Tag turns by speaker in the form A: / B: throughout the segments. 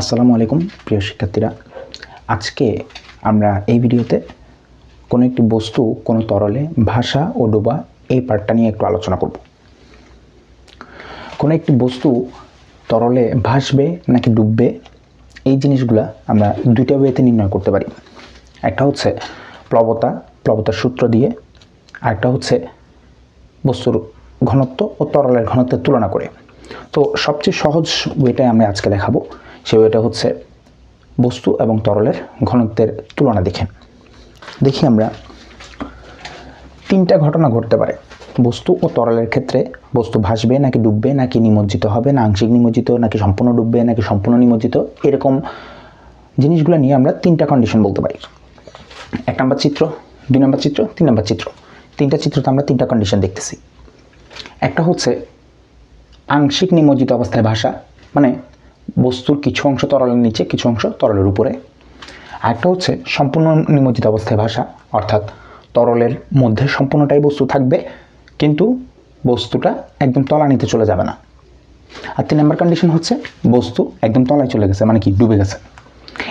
A: আসসালামু আলাইকুম, প্রিয় শিক্ষার্থীরা। আজকে আমরা এই ভিডিওতে কোনো একটি বস্তু, কোনো তরলে, ভাষা ও ডোবা এই পার্টটা নিয়ে একটু আলোচনা করব। কোনো একটি বস্তু তরলে ভাসবে নাকি ডুববে, এই জিনিসগুলা আমরা দুইটা ওয়েতে নির্ণয় করতে পারি। একটা হচ্ছে প্লবতা, প্লবতার সূত্র দিয়ে আরেকটা হচ্ছে বস্তুর ঘনত্ব ও তরলের ঘনত্বের তুলনা করে। তো সবচেয়ে সহজ ওয়েটাই আমরা আজকে দেখাবো। সেই এটা হচ্ছে বস্তু এবং তরলের ঘনত্বের তুলনা দেখে দেখি আমরা তিনটা ঘটনা ঘটতে পারে। বস্তু ও তরলের ক্ষেত্রে বস্তু ভাসবে নাকি ডুববে, নাকি নিমজ্জিত হবে, না আংশিক নিমজ্জিত, নাকি সম্পূর্ণ ডুববে, নাকি সম্পূর্ণ নিমজ্জিত, এরকম জিনিসগুলো নিয়ে আমরা তিনটা কন্ডিশন বলতে পারি। এক নম্বর চিত্র, দুই নম্বর চিত্র, তিন নম্বর চিত্র। তিনটা চিত্রতে আমরা তিনটা কন্ডিশন দেখতেছি। একটা হচ্ছে আংশিক নিমজ্জিত অবস্থায় ভাষা মানে বস্তুর কিছু অংশ তরলের নিচে, কিছু অংশ তরলের উপরে। আরেকটা হচ্ছে সম্পূর্ণ নিমজ্জিত অবস্থায় ভাষা অর্থাৎ তরলের মধ্যে সম্পূর্ণটাই বস্তু থাকবে, কিন্তু বস্তুটা একদম তলানিতে চলে যাবে না। আর তিন নম্বর কন্ডিশন হচ্ছে বস্তু একদম তলায় চলে গেছে মানে কি, ডুবে গেছে।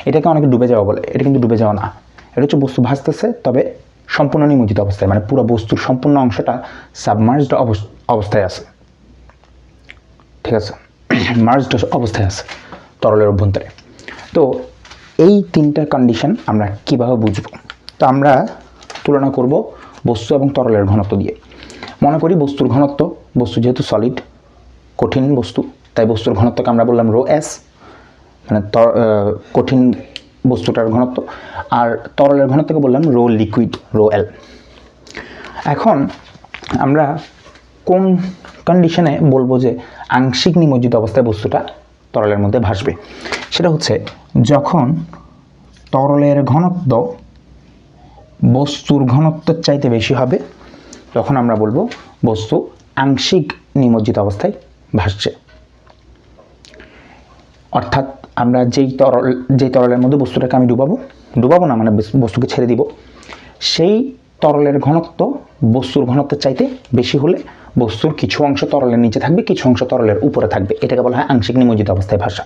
A: এটাকে অনেকে ডুবে যাওয়া বলে, এটা কিন্তু ডুবে যাওয়া না। এটা হচ্ছে বস্তু ভাসতেছে, তবে সম্পূর্ণ নিমজ্জিত অবস্থায় মানে পুরো বস্তুর সম্পূর্ণ অংশটা সাবমার্জড অবস্থায় আছে। ঠিক আছে? মার্জড অবস্থায় আছে, তরলের অভ্যন্তরে। তো এই তিনটা কন্ডিশন আমরা কীভাবে বুঝব? তো আমরা তুলনা করব বস্তু এবং তরলের ঘনত্ব দিয়ে। মনে করি বস্তুর ঘনত্ব, বস্তু যেহেতু সলিড কঠিন বস্তু, তাই বস্তুর ঘনত্বকে আমরা বললাম রো এস মানে কঠিন বস্তুটার ঘনত্ব, আর তরলের ঘনত্বকে বললাম রো লিকুইড রো এল এখন আমরা কোন কন্ডিশনে বলব যে আংশিক নিমজ্জিত অবস্থায় বস্তুটা তরলের মধ্যে ভাসবে? সেটা হচ্ছে যখন তরলের ঘনত্ব বস্তুর ঘনত্বের চাইতে বেশি হবে, তখন আমরা বলব বস্তু আংশিক নিমজ্জিত অবস্থায় ভাসছে। অর্থাৎ আমরা যেই তরল, যেই তরলের মধ্যে বস্তুটাকে আমি ডুবাবো ডুবাবো না মানে বস- বস্তুকে ছেড়ে দিব, সেই তরলের ঘনত্ব বস্তুর ঘনত্বের চাইতে বেশি হলে বস্তুর কিছু অংশ তরলের নিচে থাকবে, কিছু অংশ তরলের উপরে থাকবে। এটাকে বলা হয় আংশিক নিমজ্জিত অবস্থায় ভাষা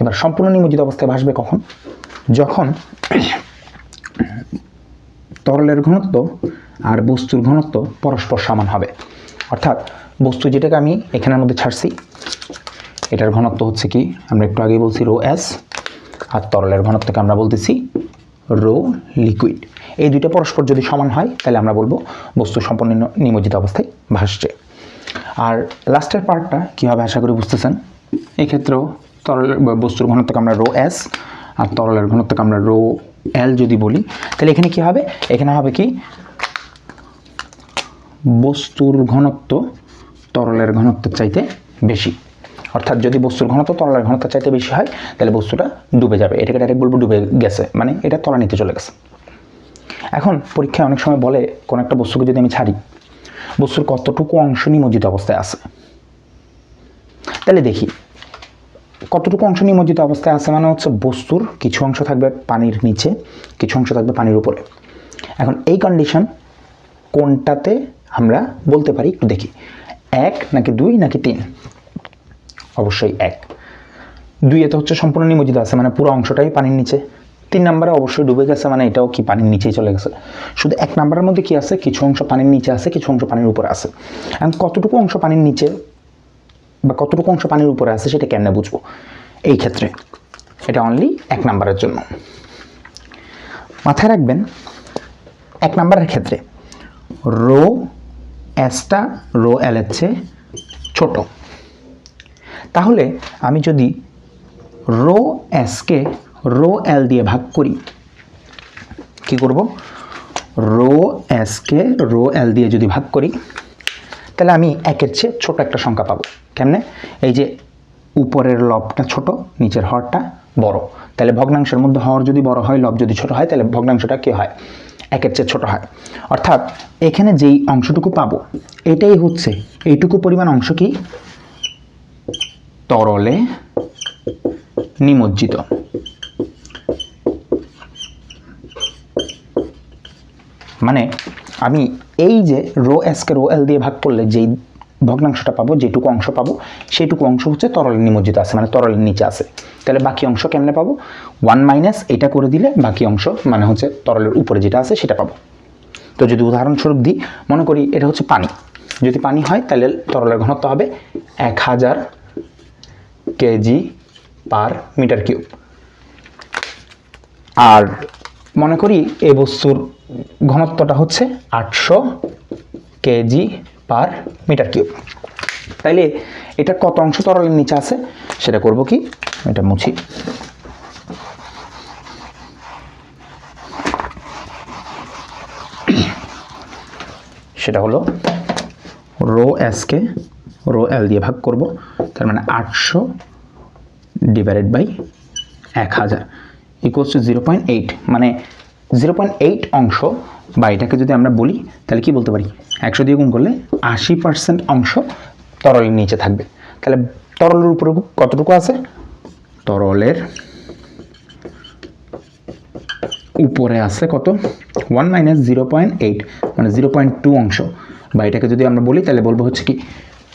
A: এবার সম্পূর্ণ নিমজ্জিত অবস্থায় ভাসবে কখন? যখন তরলের ঘনত্ব আর বস্তুর ঘনত্ব পরস্পর সমান হবে। অর্থাৎ বস্তু যেটাকে আমি এখানের মধ্যে ছাড়ছি, এটার ঘনত্ব হচ্ছে কি? আমরা একটু আগেই বলছি রো এস, আর তরলের ঘনত্বকে আমরা বলতেছি রো লিকুইড। এই দুইটা পরস্পর যদি সমান হয়, তাহলে আমরা বলব বস্তু সম্পূর্ণ নিমজ্জিত অবস্থায় ভাসছে। আর লাস্টের পার্টটা কীভাবে আশা করি বুঝতেছেন? এক্ষেত্রেও তরল বস্তুর ঘনত্বকে আমরা রো এস আর তরলের ঘনত্বকে আমরা রো এল যদি বলি, তাহলে এখানে কি হবে? এখানে হবে কি? বস্তুর ঘনত্ব তরলের ঘনত্বের চাইতে বেশি। অর্থাৎ যদি বস্তুর ঘনত্ব তরলের ঘনত্বের চাইতে বেশি হয়, তাহলে বস্তুটা ডুবে যাবে। এটাকে ডাইরেক্ট বলব ডুবে গেছে। মানে এটা তলানিতে চলে গেছে। এখন পরীক্ষায় অনেক সময় বলে কোনো একটা বস্তুকে যদি আমি ছাড়ি, বস্তুর কতটুকু অংশ নিমজ্জিত অবস্থায় আছে? তাহলে দেখি, কতটুকু অংশ নিমজ্জিত অবস্থায় আছে মানে হচ্ছে বস্তুর কিছু অংশ থাকবে পানির নিচে, কিছু অংশ থাকবে পানির উপরে। এখন এই কন্ডিশন কোনটাতে আমরা বলতে পারি একটু দেখি, এক নাকি দুই নাকি তিন? অবশ্যই এক। দুই এতে হচ্ছে সম্পূর্ণ নিমজ্জিত আছে মানে পুরো অংশটাই পানির নিচে। তিন নম্বরে অবশ্যই ডুবে গেছে মানে এটাও কি পানির নিচেই চলে গেছে। শুধু এক নম্বরের মধ্যে কি আছে? কিছু অংশ পানির নিচে আছে, কিছু অংশ পানির উপরে আছে। এখন কতটুকু অংশ পানির নিচে বা কতটুকু অংশ পানির উপরে আছে সেটা কেমনে বুঝব? এই ক্ষেত্রে। এটা অনলি এক নম্বরের জন্য। মাথায় রাখবেন, এক নম্বরের ক্ষেত্রে রো এসটা রো এল এর চেয়ে ছোট। তাহলে আমি যদি রো এসকে রো এল দিয়ে ভাগ করি। কি করব? রো এসকে রো এল দিয়ে যদি ভাগ করি, তাহলে আমি একের চেয়ে ছোট একটা সংখ্যা পাবো। কেমনে? এই যে উপরের লবটা ছোট, নিচের হরটা বড়। তাহলে ভগ্নাংশের মধ্যে হর যদি বড় হয়, লব যদি ছোট হয়, তাহলে ভগ্নাংশটা কি হয়? একের চেয়ে ছোট হয়। অর্থাৎ এখানে যেই অংশটুকু পাবো, এটাই হচ্ছে এইটুকু পরিমাণ অংশ কি? তরলে নিমজ্জিত। মানে আমি এই যে রো এসকে রো এল দিয়ে ভাগ করলে যেই ভগ্নাংশটা পাবো, যেটুকু অংশ পাবো সেইটুকু অংশ হচ্ছে তরলের নিমজ্জিত আছে মানে তরলের নিচে আছে। তাহলে বাকি অংশ কেমনে পাবো? ওয়ান মাইনাস এটা করে দিলে বাকি অংশ মানে হচ্ছে তরলের উপরে যেটা আছে সেটা পাবো। তো যদি উদাহরণস্বরূপ দিই, মনে করি এটা হচ্ছে পানি। যদি পানি হয়, তাহলে তরলের ঘনত্ব হবে এক হাজার কেজি পার মিটার কিউব। আর মনে করি এই বস্তুর ঘনত্বটা হচ্ছে আটশো কেজি পার মিটার কিউব। তাইলে এটা কত অংশ তরলের নিচে আছে সেটা করব কি? এটা মুছি। সেটা হলো রো এসকে রো এল দিয়ে ভাগ করব। তার মানে আটশো ডিভাইডেড বাই এক হাজার। Equals to zero point eight মানে জিরো পয়েন্ট এইট অংশ, বা এটাকে যদি আমরা বলি, তাহলে কি বলতে পারি? একশো দিয়ে গুণ করলে আশি পার্সেন্ট অংশ তরলের নিচে থাকবে। তাহলে তরলের উপরে কতটুকু আছে? তরলের উপরে আছে কত? One minus zero point eight মানে জিরো পয়েন্ট টু অংশ। বা এটাকে যদি আমরা বলি, তাহলে বলব হচ্ছে কি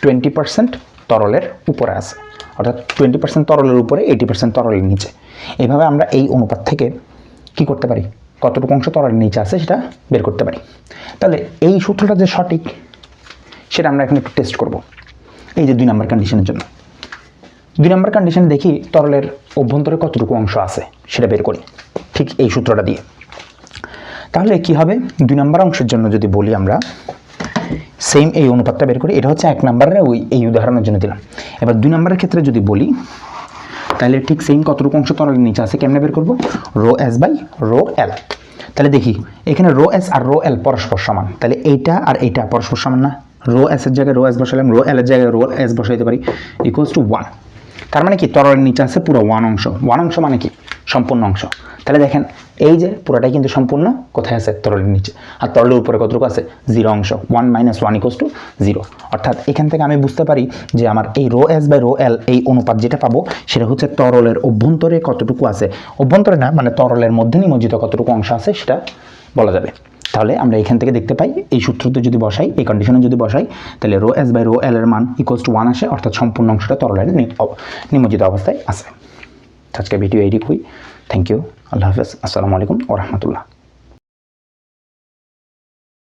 A: টোয়েন্টি পার্সেন্ট তরলের উপরে আছে। অর্থাৎ টোয়েন্টি পার্সেন্ট তরলের উপরে এইটি পার্সেন্ট তরলের নিচে। এইভাবে আমরা এই অনুপাত থেকে কি করতে পারি? কতটুকু অংশ তরলের নিচে আছে সেটা বের করতে পারি। তাহলে এই সূত্রটা যে সঠিক, সেটা আমরা এখন একটু টেস্ট করব। এই যে দুই নম্বর কন্ডিশনের জন্য। দুই নম্বর কন্ডিশনে দেখি তরলের অভ্যন্তরে কতটুকু অংশ আছে, সেটা বের করি। ঠিক এই সূত্রটা দিয়ে। তাহলে কি হবে? দুই নম্বর অংশের জন্য যদি বলি আমরা সেম এই অনুপাতটা বের করি, এটা হচ্ছে এক নম্বরের ওই, এই উদাহরণের জন্য দিলাম। এবার দুই নম্বরের ক্ষেত্রে যদি বলি, তাহলে ঠিক সেম কতটুকু অংশ তরলের নিচে আছে কেমনে বের করব? Rho S by rho L তাহলে দেখি, এখানে রো এস আর রো এল পরস্পর সমান। তাহলে এইটা আর এইটা পরস্পর সমান না। রো এস এর জায়গায় রো এস বসালাম, রো এল এর জায়গায় রো এস বসাইতে পারি ইকুয়ালস টু ওয়ান তার মানে কি? তরলের নিচে আছে পুরো ওয়ান অংশ। ওয়ান অংশ মানে কি? সম্পূর্ণ অংশ। তাহলে দেখেন, এই যে পুরোটাই কিন্তু সম্পূর্ণ কোথায় আছে? তরলের নিচে। আর তরলের উপরে কতটুকু আছে? জিরো অংশ। One minus one equals two zero অর্থাৎ এখান থেকে আমি বুঝতে পারি যে আমার এই rho S by rho L, এই অনুপাত যেটা পাবো, সেটা হচ্ছে তরলের অভ্যন্তরে কতটুকু আছে। অভ্যন্তরে না মানে তরলের মধ্যে নিমজ্জিত কতটুকু অংশ আছে, সেটা বলা যাবে। তাহলে আমরা এখান থেকে দেখতে পাই, এই সূত্রতে যদি বসাই, এই কন্ডিশনে যদি বসাই, তাহলে rho S by rho L এর মান ইকোয়ালস টু ওয়ান আসে, অর্থাৎ সম্পূর্ণ অংশটা তরলের নিমজ্জিত অবস্থায় আছে। আজকে ভিডিও এইটুকুই থ্যাংক ইউ আল্লাহ হাফেজ। আসসালামু আলাইকুম ওরহামতুল্লাহ রহমতুল্লাহ।